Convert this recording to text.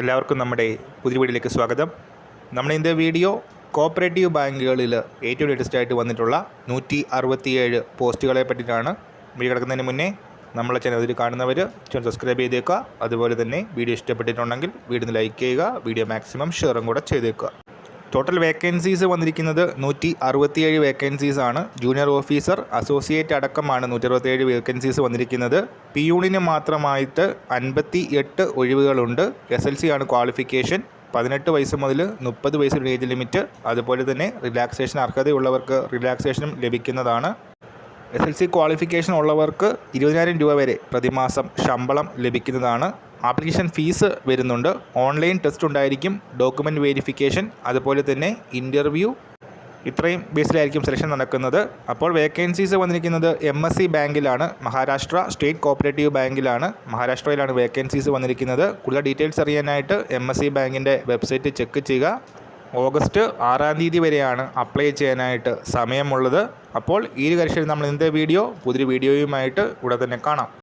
എല്ലാവർക്കും നമ്മുടെ പുതിയ വീഡിയോയിലേക്ക് സ്വാഗതം. നമ്മുടെ ഇന്നത്തെ വീഡിയോ കോപ്പറേറ്റീവ് ബാങ്കുകളിൽ ഏറ്റവും ലേറ്റസ്റ്റ് ആയിട്ട് വന്നിട്ടുള്ള നൂറ്റി അറുപത്തിയേഴ് പോസ്റ്റുകളെ പറ്റിയിട്ടാണ് വീഡിയോ കിടക്കുന്നതിന് മുന്നേ നമ്മളെ ചാനൽ കാണുന്നവർ ചാനൽ സബ്സ്ക്രൈബ് ചെയ്തേക്കുക. അതുപോലെ തന്നെ വീഡിയോ ഇഷ്ടപ്പെട്ടിട്ടുണ്ടെങ്കിൽ വീഡിയോ ലൈക്ക് ചെയ്യുക വീഡിയോ മാക്സിമം ഷെയറും കൂടെ ചെയ്തേക്കുക. ടോട്ടൽ വേക്കൻസീസ് വന്നിരിക്കുന്നത് നൂറ്റി അറുപത്തിയേഴ് വേക്കൻസീസ് ആണ്. ജൂനിയർ ഓഫീസർ അസോസിയേറ്റ് അടക്കമാണ് നൂറ്റി അറുപത്തിയേഴ് വേക്കൻസീസ് വന്നിരിക്കുന്നത് പി യൂണിന് മാത്രമായിട്ട് അൻപത്തി എട്ട് ഒഴിവുകളുണ്ട്. എസ് എൽ സി ആണ് ക്വാളിഫിക്കേഷൻ പതിനെട്ട് വയസ്സ് മുതൽ മുപ്പത് വയസ്സ് ഏജ് ലിമിറ്റ് അതുപോലെ തന്നെ റിലാക്സേഷൻ അർഹതയുള്ളവർക്ക് റിലാക്സേഷനും ലഭിക്കുന്നതാണ്. എസ് എൽ സി ക്വാളിഫിക്കേഷൻ ഉള്ളവർക്ക് ഇരുപതിനായിരം രൂപ വരെ പ്രതിമാസം ശമ്പളം ലഭിക്കുന്നതാണ്. ആപ്ലിക്കേഷൻ ഫീസ് വരുന്നുണ്ട്. ഓൺലൈൻ ടെസ്റ്റ് ഉണ്ടായിരിക്കും. ഡോക്യുമെന്റ് വെരിഫിക്കേഷൻ അതുപോലെ തന്നെ ഇന്റർവ്യൂ ഇത്രയും ബേസിലായിരിക്കും സെലക്ഷൻ നടക്കുന്നത്. അപ്പോൾ വേക്കൻസീസ് വന്നിരിക്കുന്നത് എം എസ് സി ബാങ്കിലാണ്. മഹാരാഷ്ട്ര സ്റ്റേറ്റ് കോപ്പറേറ്റീവ് ബാങ്കിലാണ്. മഹാരാഷ്ട്രയിലാണ് വേക്കൻസീസ് വന്നിരിക്കുന്നത്. കൂടുതൽ ഡീറ്റെയിൽസ് അറിയാനായിട്ട് എം എസ് സി ബാങ്കിന്റെ വെബ്സൈറ്റ് ചെക്ക് ചെയ്യുക. ഓഗസ്റ്റ് ആറാം തീയതി വരെയാണ് അപ്ലൈ ചെയ്യാനായിട്ട് സമയമുള്ളത്. അപ്പോൾ ഈ കാര്യത്തിൽ നമ്മൾ ഇന്നത്തെ വീഡിയോ പുതിയ വീഡിയോയുമായിട്ട് ഇവിടെ തന്നെ കാണാം.